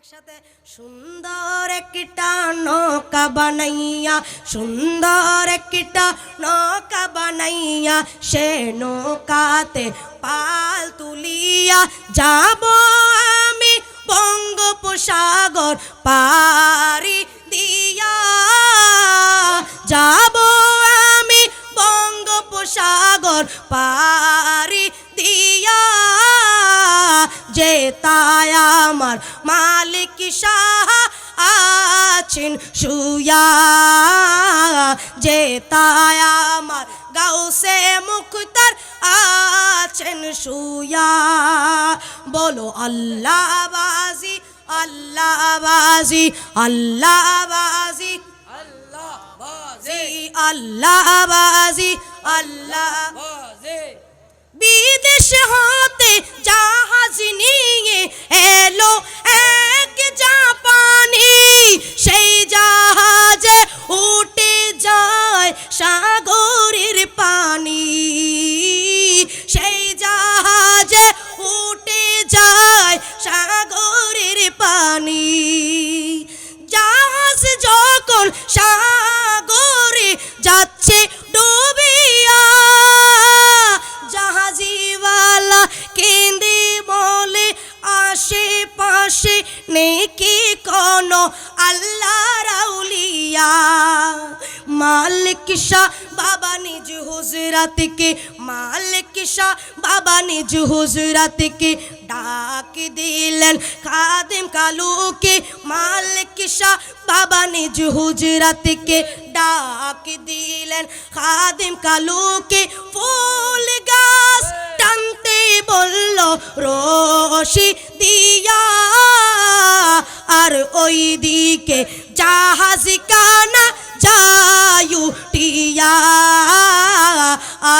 একসাথে সুন্দর একটা নৌকা বানাইয়া, সুন্দর একটা নৌকা বানাইয়া সে নৌকাতে পাল তুলিয়া যাব আমি বঙ্গোপসাগর পারি দিয়া। যাব আমি বঙ্গোপসাগর পারি যে তাই আমার মালিক শাহ আছেন শুয়া যে তাই আমার গাউসে মুখতার আছেন শুয়া বলো আল্লাহ বাজি আল্লাহ বাজি আল্লাহ বাজি আল্লাহ। বাজে আল্লাহ বাজি আল্লাহ বিদেশ সাগরের পানি, সেই জাহাজে উঠে যায় সাগরের পানি। জাহাজ যখন সাগরে যাচ্ছে, ডুবিয়া জাহাজিওয়ালা কেঁদে বলে, আশেপাশে নেই কি কোনো আল্লাহ? মালিক শাহ বাবা নিজ হুজরাতকে, মালিক শাহ বাবা নিজ হুজরাতকে ডাক দিলেন খাদেম কালুকে, মালিক শাহ বাবা নিজ হুজরাতকে ডাক দিলেন খাদেম কালুকে। ফুল গাছ টানতে বলল, রশি দিয়া, আর ওই দিকে জাহাজ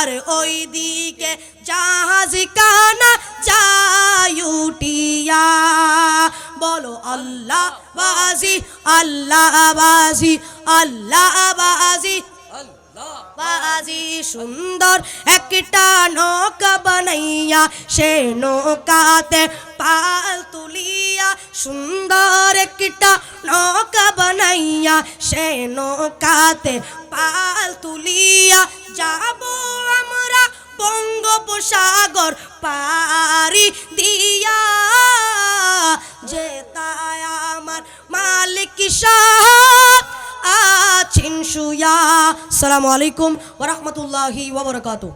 আর ওই দিকে জাহাজ কানা যায়ুটিয়া বলো, আল্লাহ বাজি আল্লাহ বাজি আল্লাহ বাজি। বাজি সুন্দর একটা নৌকা বানাইয়া, সে নৌকাতে পাল তুলিয়া, সুন্দর একটা নৌকা বানাইয়া, সে নৌকাতে পাল তুলিয়া যাব। বঙ্গোপসাগর পারি দিয়া যে তাই আমার মালিক আছেন শুয়া। সালামু আলাইকুম ওরহমতুল্লাহি ওবরাকাতুহ